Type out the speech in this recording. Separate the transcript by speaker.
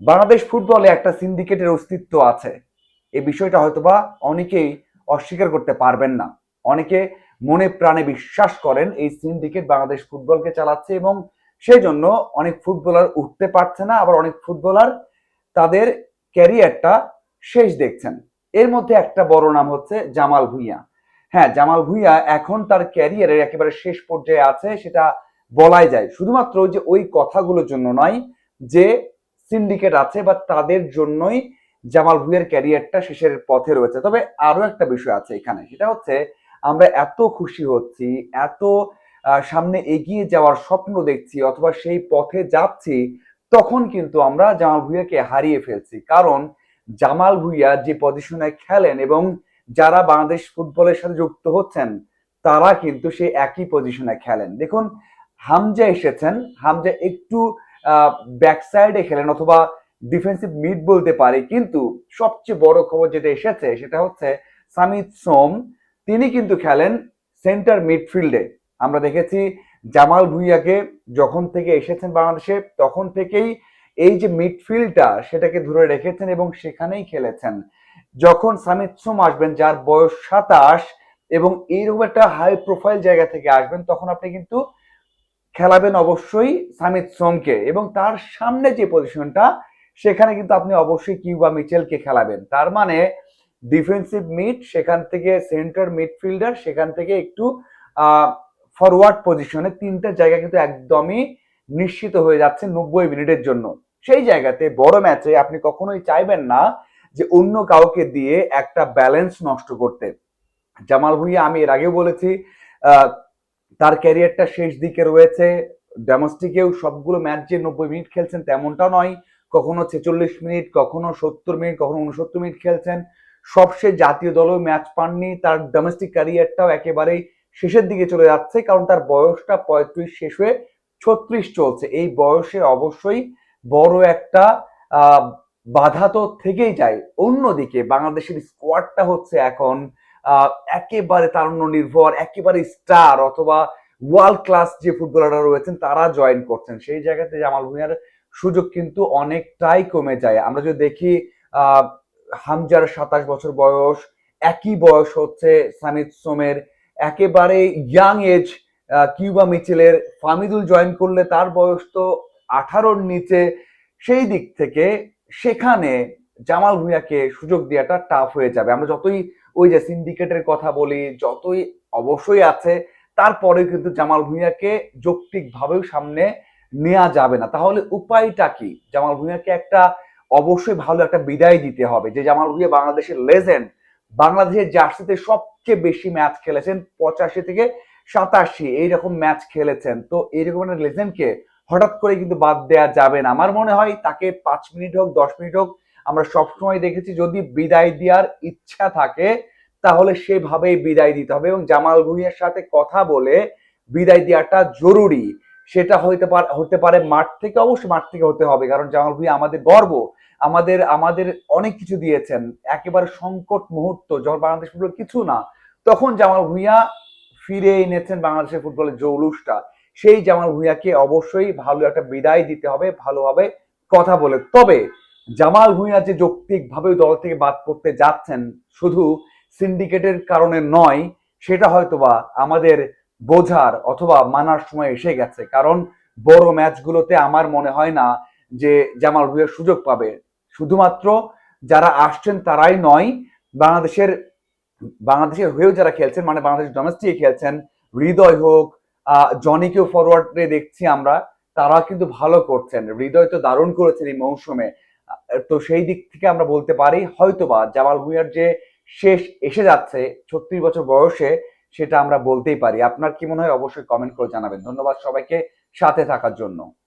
Speaker 1: বাংলাদেশ ফুটবলে একটা সিন্ডিকেটের অস্তিত্ব আছে। এই বিষয়টা হয়তোবা অনেকেই অস্বীকার করতে পারবেন না। অনেকে মনে প্রাণে বিশ্বাস করেন এই সিন্ডিকেট বাংলাদেশ ফুটবলকে চালাচ্ছে এবং সেই জন্য অনেক ফুটবলার উঠতে পারছে না, আবার অনেক ফুটবলার তাদের ক্যারিয়ারটা শেষ দেখছেন। এর মধ্যে একটা বড় নাম হচ্ছে জামাল ভুঁইয়া। হ্যাঁ জামাল ভুঁইয়া এখন তার ক্যারিয়ারের একেবারে শেষ পর্যায়ে আছে, সেটা বলাই যায়। শুধুমাত্র যে ওই কথাগুলোর জন্য নয় যে সিন্ডিকেট আছে বা তাদের জন্যই জামাল ভুঁইয়ার ক্যারিয়ারটা শেষের পথে রয়েছে। তবে আরও একটা বিষয় আছে এখানে, সেটা হচ্ছে আমরা এত খুশি হচ্ছি, এত সামনে এগিয়ে যাওয়ার স্বপ্ন দেখছি, অথবা সেই পথে যাচ্ছি, তখন কিন্তু আমরা জামাল ভুঁইয়াকে হারিয়ে ফেলছি। কারণ জামাল ভুঁইয়া যে পজিশনে খেলেন এবং যারা বাংলাদেশ ফুটবলের সাথে যুক্ত হচ্ছেন, তারা কিন্তু সেই একই পজিশনে খেলেন। দেখুন, হামজা এসেছেন, হামজা একটু ব্যাক সাইডে খেলেন অথবা ডিফেন্সিভ মিড বলতে পারে। কিন্তু সবচেয়ে বড় খবর যেটা এসেছে সেটা হচ্ছে সামিত সোম। তিনি কিন্তু খেলেন সেন্টার মিডফিল্ডে আমরা দেখেছি জামাল ভুঁইয়াকে যখন থেকে এসেছেন বাংলাদেশে, তখন থেকেই এই যে মিডফিল্ডটা সেটাকে ধরে রেখেছেন এবং সেখানেই খেলেছেন। যখন সামিত সোম আসবেন, যার বয়স সাতাশ এবং এইরকম একটা হাই প্রোফাইল জায়গা থেকে আসবেন, তখন আপনি কিন্তু খেলাবেন অবশ্যই সামিত সোমকে এবং তার সামনে যে পজিশনটা সেখানে কিন্তু আপনি অবশ্যই কিউবা মিচেলকে খেলাবেন। তার মানে ডিফেন্সিভ মিড সেখান থেকে সেন্টার মিডফিল্ডার সেখান থেকে একটু ফরওয়ার্ড পজিশনে তিনটা জায়গা কিন্তু একদমই নিশ্চিত হয়ে যাচ্ছে নব্বই মিনিটের জন্য। সেই জায়গাতে বড় ম্যাচে আপনি কখনোই চাইবেন না যে অন্য কাউকে দিয়ে একটা ব্যালেন্স নষ্ট করতে। জামাল ভুঁইয়া, আমি এর আগেও বলেছি তার ক্যারিয়ারটা শেষ দিকে রয়েছে। ডোমেস্টিকেও সবগুলো ম্যাচ যে নব্বই মিনিট খেলছেন তেমনটা নয়। কখনো ছেচল্লিশ মিনিট কখনো সত্তর মিনিট কখনো উনসত্তর মিনিট খেলছেন। সবশেষ জাতীয় দলেও ম্যাচ পাননি। তার ডোমেস্টিক ক্যারিয়ারটাও একেবারেই শেষের দিকে চলে যাচ্ছে, কারণ তার বয়সটা পঁয়ত্রিশ শেষ হয়ে ছত্রিশ চলছে। এই বয়সে অবশ্যই বড় একটা বাধা তো থেকেই যায়। অন্যদিকে বাংলাদেশের স্কোয়াডটা হচ্ছে এখন একেবারে তারুণ্য নির্ভর, একেবারে স্টার অথবা ওয়ার্ল্ড ক্লাস যে ফুটবলাররা রয়েছেন, তারা জয়েন করছেন। সেই জায়গাতে জামাল ভুঁইয়ার সুযোগ কিন্তু অনেকটাই কমে যায়। আমরা যদি দেখি হামজার সাতাশ বছর বয়স, একই বয়স হচ্ছে সামিদ সোমের, একেবারে ইয়াং এজ কিউবা মিচেলের ফামিদুল জয়েন করলে তার বয়স তো আঠারোর নিচে। সেই দিক থেকে সেখানে জামাল ভুঁইয়াকে সুযোগ দেওয়াটা টাফ হয়ে যাবে। আমরা যতই ওই যে সিন্ডিকেটের কথা বলি, যতই অবশ্যই আছে তারপরে কিন্তু জামাল ভুঁইয়াকে যৌক্তিকভাবেও সামনে নেওয়া যাবে না। তাহলে উপায়টা কি? জামাল ভুঁইয়াকে একটা অবশ্যই ভালো একটা বিদায় দিতে হবে। যে জামাল ভুঁইয়া বাংলাদেশের লেজেন্ড বাংলাদেশের জার্সিতে সবচেয়ে বেশি ম্যাচ খেলেছেন পঁচাশি থেকে সাতাশি, এইরকম ম্যাচ খেলেছেন। তো এইরকম একটা লেজেন্ডকে হঠাৎ করে কিন্তু বাদ দেওয়া যাবে না। আমার মনে হয় তাকে পাঁচ মিনিট হোক, দশ মিনিট হোক আমরা সবসময় দেখেছি, যদি বিদায় দেওয়ার ইচ্ছা থাকে, তাহলে সেভাবেই বিদায় দিতে হবে এবং জামাল ভুঁইয়ার সাথে কথা বলে বিদায় দেওয়াটা জরুরি। সেটা হইতে পারে, হতে পারে মাঠ থেকে, অবশ্যই মাঠ থেকে হতে হবে, কারণ জামাল ভুঁইয়া আমাদের গর্ব। আমাদের আমাদের অনেক কিছু দিয়েছেন, একেবারে সংকট মুহূর্ত, যখন বাংলাদেশ ফুটবল কিছু না, তখন জামাল ভুঁইয়া ফিরে এনেছেন বাংলাদেশের ফুটবলের জৌলুসটা। সেই জামাল ভুঁইয়াকে অবশ্যই ভালো একটা বিদায় দিতে হবে, ভালোভাবে কথা বলে। তবে জামাল ভুঁইয়া যে যৌক্তিকভাবে দল থেকে বাদ পড়তে যাচ্ছেন, শুধু সিন্ডিকেটের কারণে নয়, সেটা হয়তোবা আমাদের বোঝার অথবা মানার সময় এসে গেছে। কারণ বড় ম্যাচগুলোতে আমার মনে হয় না যে জামাল ভুঁইয়া সুযোগ পাবে। শুধুমাত্র যারা আসছেন তারাই নয়, বাংলাদেশের বাংলাদেশের হয়েও যারা খেলছেন মানে বাংলাদেশ ডোমেস্টিক খেলছেন, হৃদয় হোক জনিকেও ফরওয়ার্ডে দেখছি আমরা, তারা কিন্তু ভালো করছেন। হৃদয় তো দারুণ করেছেন এই মৌসুমে। তো সেই দিক থেকে আমরা বলতে পারি, হয়তোবা জামাল ভুঁইয়ার যে শেষ এসে যাচ্ছে ছত্রিশ বছর বয়সে, সেটা আমরা বলতেই পারি। আপনার কি মনে হয়? অবশ্যই কমেন্ট করে জানাবেন। ধন্যবাদ সবাইকে সাথে থাকার জন্য।